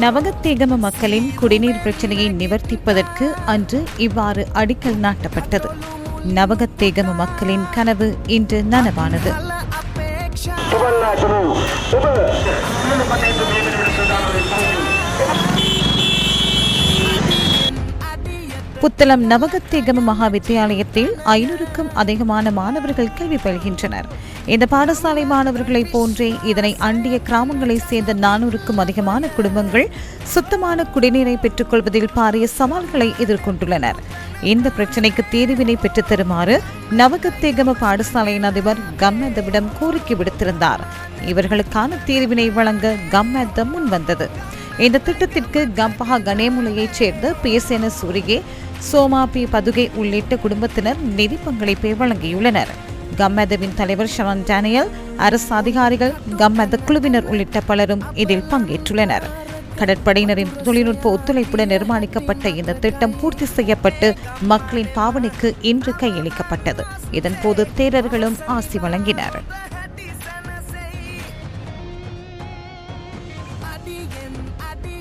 நவகத்தேகம மக்களின் குடிநீர் பிரச்சனையை நிவர்த்திப்பதற்கு அன்று இவ்வாறு அடிக்கல் நாட்டப்பட்டது. நவகத்தேகம மக்களின் கனவு இன்று நனவானது. புத்தளம் நவகத்தேகம மகா வித்தியாலயத்தில் ஐநூறுக்கும் அதிகமான மாணவர்கள் கல்வி பயில்கின்றனர். இந்த பாடசாலை மாணவர்களைப் போன்றே இதனை அண்டிய கிராமங்களைச் சேர்ந்த நானூறுக்கும் அதிகமான குடும்பங்கள் சுத்தமான குடிநீரை பெற்றுக்கொள்வதில் பாரிய சவால்களை எதிர்கொண்டுள்ளனர். இந்த பிரச்சினைக்கு தீர்வினை பெற்றுத் தருமாறு நவகத்தேகம பாடசாலையின் அதிபர் கம்மதவிடம் கோரிக்கை விடுத்திருந்தார். இவர்களுக்கான தீர்வினை வழங்க கம்மதம் முன்வந்தது. இந்த திட்டத்திற்கு கம்பஹா கணேமுலையைச் சேர்ந்த பிஎஸ்என சூரியே சோமா பி பதுகை உள்ளிட்ட குடும்பத்தினர் நிதி பங்களிப்பை வழங்கியுள்ளனர். கம்மதவின் தலைவர் ஷரன் டேனியல் அரசு அதிகாரிகள் கம்மத குழுவினர் உள்ளிட்ட பலரும் இதில் பங்கேற்றுள்ளனர். கடற்படையினரின் தொழில்நுட்ப ஒத்துழைப்புடன் நிர்மாணிக்கப்பட்ட இந்த திட்டம் பூர்த்தி செய்யப்பட்டு மக்களின் பாவனைக்கு இன்று கையளிக்கப்பட்டது. இதன்போது தேரர்களும் ஆசி வழங்கினர். I DM, I DM.